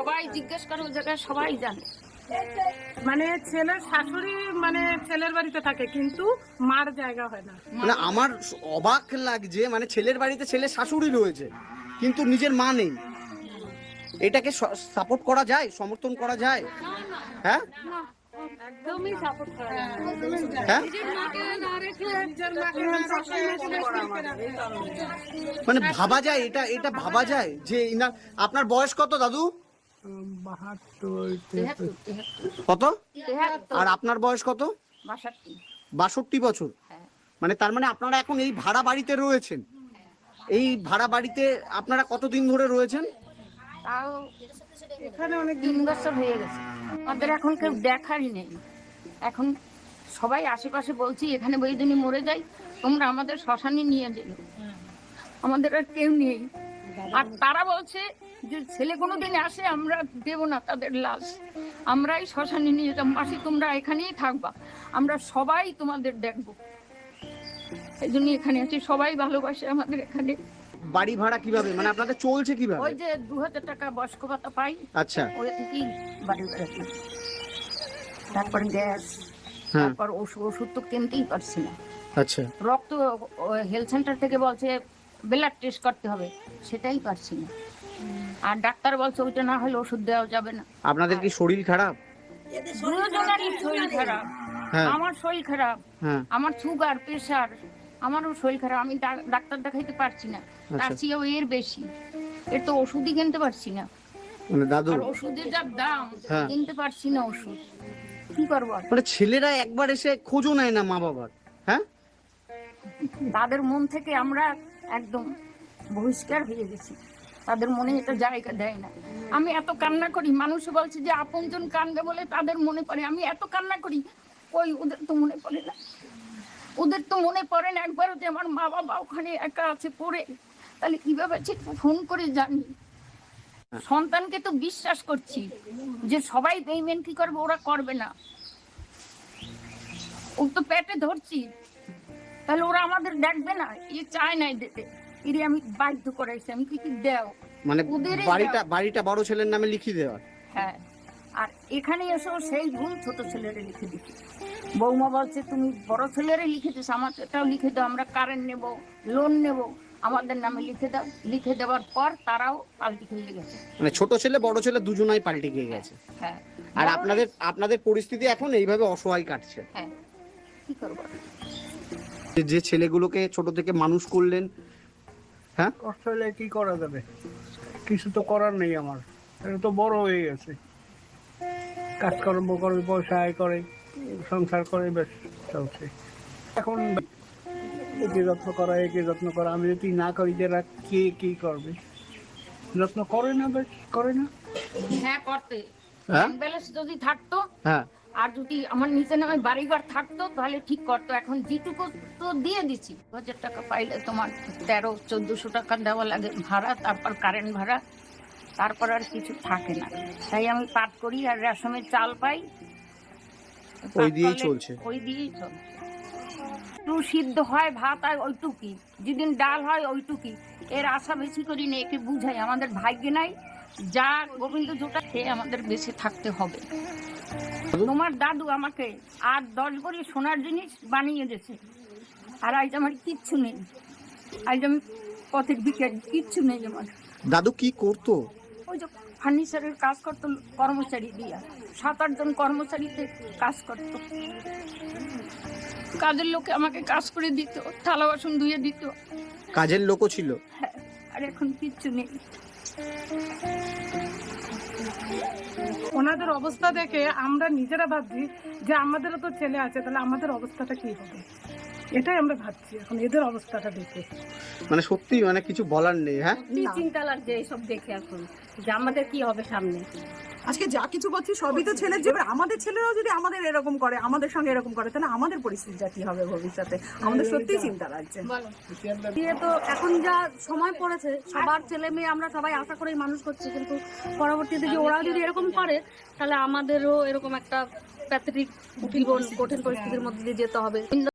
সবাই জিজ্ঞেস করে ওই জায়গায় সবাই জানে। মানে ছেলের শাশুড়ি মানে ছেলের বাড়িতে থাকে কিন্তু মার জায়গা হয় না। মানে আমার অবাক লাগছে মানে ছেলের বাড়িতে ছেলের শাশুড়ি রয়েছে কিন্তু নিজের মা নেই। এটাকে সাপোর্ট করা যায়? সমর্থন করা যায়? হ্যাঁ? একদমই সাপোর্ট করে না। হ্যাঁ? ছেলে। মানে ভাবা যায় এটা এটা ভাবা যায় যে ইনার আপনার বয়স কত দাদু? কত? আর আপনার বয়স কত? বাষট্টি। বছর। হ্যাঁ। মানে তার মানে আপনারা এখন এই ভাড়া বাড়িতে রয়েছেন। এই ভাড়া বাড়িতে আপনারা কতদিন ধরে রয়েছেন? তাও এখানে অনেক তিন বছর হয়ে গেছে। আমাদের এখন কেউ দেখারই নেই। এখন সবাই আশেপাশে বলছি এখানে বইদিনই মরে যাই তোমরা আমাদের শ্মশানে নিয়ে যেও। আমাদের আর কেউ নেই। আর তারা বলছে যে ছেলে কোনোদিন আসে আমরা দেব না তাদের লাশ। আমরাই শ্মশানে নিয়ে যাব মাসি তোমরা এখানেই থাকবা আমরা সবাই তোমাদের দেখব। এই জন্য এখানে আছি সবাই ভালোবাসে আমাদের এখানে। বাড়ি ভাড়া কীভাবে? মানে আপনাদের চলছে কীভাবে? ওই যে দু হাজার টাকা বয়স্ক ভাতা পাই। আচ্ছা। ওই থেকেই বাড়ি বেড়াতে তারপর গ্যাস হ্যাঁ। তারপর ওষুধ ওষুধ তো কিনতেই পারছি না। আচ্ছা। রক্ত হেলথ সেন্টার থেকে বলছে ব্লাড টেস্ট করতে হবে সেটাই পারছি না। আর ডাক্তার বলছে ওইটা না হলে ওষুধ দেওয়া যাবে না। আপনাদের কি শরীর খারাপ? দুজনেরই শরীর খারাপ। হ্যাঁ। আমার শরীর খারাপ। হ্যাঁ। আমার সুগার প্রেশার আমারও শরীর খারাপ। আমি ডাক্তার দেখাইতে পারছি না। তার আচ্ছা। চেয়েও এর বেশি। এর তো ওষুধই কিনতে পারছি না। মানে দাদু। ওষুধের যা দাম হ্যাঁ। কিনতে পারছি না ওষুধ। কি করব মানে ছেলেরা একবার এসে খোঁজও নেয় না মা বাবার হ্যাঁ? তাদের মন থেকে আমরা একদম বহিষ্কার হয়ে গেছি। তাদের মনে এটা জায়গা দেয় না। আমি এত কান্না করি, মানুষ বলছে যে আপনজন কান্দে বলে তাদের মনে পড়ে। আমি এত কান্না করি ওই ওদের তো মনে পড়ে না। ওদের তো মনে পড়ে না একবারও যে আমার মা বাবা ওখানে একা আছে পড়ে। তাহলে কীভাবে ফোন করে জানি? সন্তানকে তো বিশ্বাস করছি যে সবাই কি করবে, ওরা করবে না। ও তো পেটে ধরছি। তাহলে ওরা আমাদের দেখবে না। এ চায় নাই দিতে এরে আমি বাধ্য করাইছি আমি কি কি দেও? মানে বাড়িটা। বাড়িটা বড় ছেলের নামে লিখিয়ে দেওয়া। হ্যাঁ। আর এখানে এসেও সেই ভুল ছোট ছেলেরে লিখে দিচ্ছে বৌমা বলছে তুমি বড় ছেলেরে লিখে দিস আমাদেরটাও লিখে দাও আমরা কারেন্ট নেব লোন নেব আমাদের নামে লিখে দাও। লিখে দেওয়ার পর তারাও পাল্টি খেয়ে গেছে। মানে ছোট ছেলে বড় ছেলে দুজনাই পাল্টে গিয়ে গেছে। হ্যাঁ। আর আপনাদের আপনাদের পরিস্থিতি এখন এইভাবে অসহায় কাটছে। হ্যাঁ। কি করব? যে- যে ছেলেগুলোকে ছোট থেকে মানুষ করলেন হ্যাঁ? কষ্ট হলে কি করা যাবে? কিছু তো করার নেই আমার। এটা তো বড় হয়ে গেছে। কাজকর্ম করে পয়সা আয় করে সংসার করে বেশ চলছে। এখন একে যত্ন করা একে যত্ন করা। আমি যদি না করি যে কে কি করবে? যত্ন করে না বেশ করে না। হ্যাঁ করতে। হ্যাঁ? ব্যালেন্স যদি থাকতো হ্যাঁ। আর যদি আমার নিচে নামে বাড়িঘর থাকতো তাহলে ঠিক করতো। এখন যেটুকু তো দিয়ে দিচ্ছি দু হাজার টাকা পাইলে তোমার তেরো চোদ্দশো টাকা দেওয়া লাগে ভাড়া তারপর কারেন্ট ভাড়া তারপর আর কিছু থাকে না। তাই আমি পাট করি আর রেশমের চাল পাই। ওই দিয়েই চলছে। ওই দিয়েই চলছে। একটু সিদ্ধ হয় ভাত আর ওইটুকি যেদিন ডাল হয় ওইটুকি এর আশা বেশি করি না একে বুঝাই। আমাদের ভাগ্যে নাই। যা গোবিন্দ জোটা খেয়ে আমাদের বেঁচে থাকতে হবে। তোমার দাদু আমাকে আর দশ ভরি সোনার জিনিস বানিয়ে দিয়েছে। আর আজ আমার কিচ্ছু নেই। আজ আমি পথের ভিখারি কিচ্ছু নেই আমার। দাদু কি করতো? ওই যে ফার্নিচারের কাজ করতো কর্মচারী দিয়া। সাত আটজন কর্মচারীতে কাজ করতো। কাজের লোকে আমাকে কাজ করে দিত থালা বাসন ধুয়ে দিত। কাজের লোকও ছিল? হ্যাঁ আর এখন কিচ্ছু নেই। ওনাদের অবস্থা দেখে আমরা নিজেরা ভাবছি যে আমাদেরও তো ছেলে আছে তাহলে আমাদের অবস্থাটা কি হবে? এটাই আমরা ভাবছি এখন এদের অবস্থাটা দেখে। মানে সত্যি মানে কিছু বলার নেই হ্যাঁ? চিন্তা লাগছে এইসব দেখে এখন যে আমাদের কি হবে সামনে। আজকে যা কিছু করছি সবই তো ছেলের জীবন। আমাদের ছেলেরাও যদি আমাদের এরকম করে আমাদের সঙ্গে এরকম করে তাহলে আমাদের পরিস্থিতিটা কি হবে ভবিষ্যতে? আমাদের সত্যিই চিন্তা লাগছে। দিয়ে তো এখন যা সময় পড়েছে সবার ছেলে মেয়ে আমরা সবাই আশা করেই মানুষ করছি কিন্তু পরবর্তীতে যে ওরা যদি এরকম করে তাহলে আমাদেরও এরকম একটা প্যাথেটিক জীবন কঠিন পরিস্থিতির মধ্যে দিয়ে যেতে হবে।